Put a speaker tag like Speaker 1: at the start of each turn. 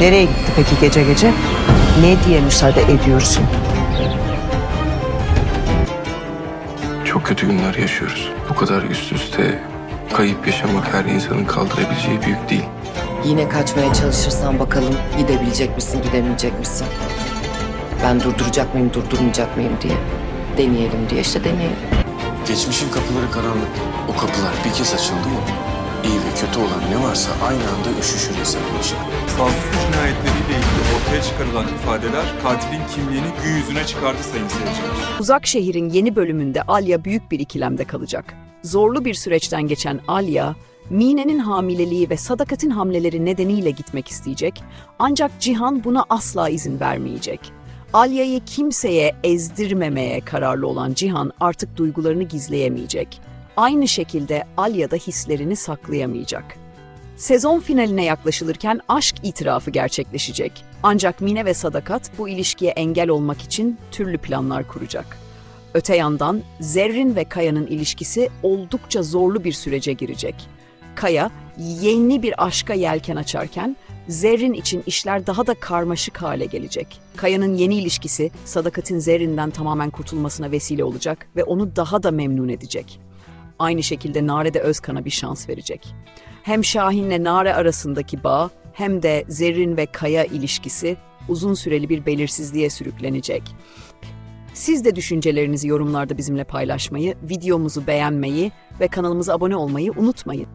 Speaker 1: Nereye gitti peki gece gece? Ne diye müsaade ediyorsun?
Speaker 2: Çok kötü günler yaşıyoruz. Bu kadar üst üste kayıp yaşamak her insanın kaldırabileceği bir yük değil.
Speaker 3: Yine kaçmaya çalışırsan bakalım gidebilecek misin, gidemeyecek misin? Ben durduracak mıyım, durdurmayacak mıyım diye. Deneyelim diye işte deneyelim.
Speaker 4: Geçmişin kapıları karanlık. O kapılar bir kez açıldı mı? İyi ve kötü olan ne varsa aynı anda üşüşür hesaplaşır.
Speaker 5: Saldırı cinayetleriyle ilgili ortaya çıkarılan ifadeler katilin kimliğini gün yüzüne çıkardı sayın seyirciler.
Speaker 6: Uzak şehrin yeni bölümünde Alya büyük bir ikilemde kalacak. Zorlu bir süreçten geçen Alya, Mine'nin hamileliği ve Sadakat'in hamleleri nedeniyle gitmek isteyecek ancak Cihan buna asla izin vermeyecek. Alya'yı kimseye ezdirmemeye kararlı olan Cihan artık duygularını gizleyemeyecek. Aynı şekilde Alya da hislerini saklayamayacak. Sezon finaline yaklaşılırken aşk itirafı gerçekleşecek. Ancak Mine ve Sadakat bu ilişkiye engel olmak için türlü planlar kuracak. Öte yandan Zerrin ve Kaya'nın ilişkisi oldukça zorlu bir sürece girecek. Kaya yeni bir aşka yelken açarken Zerrin için işler daha da karmaşık hale gelecek. Kaya'nın yeni ilişkisi Sadakat'in Zerrin'den tamamen kurtulmasına vesile olacak ve onu daha da memnun edecek. Aynı şekilde Nare de Özkan'a bir şans verecek. Hem Şahin'le Nare arasındaki bağ hem de Zerrin ve Kaya ilişkisi uzun süreli bir belirsizliğe sürüklenecek. Siz de düşüncelerinizi yorumlarda bizimle paylaşmayı, videomuzu beğenmeyi ve kanalımıza abone olmayı unutmayın.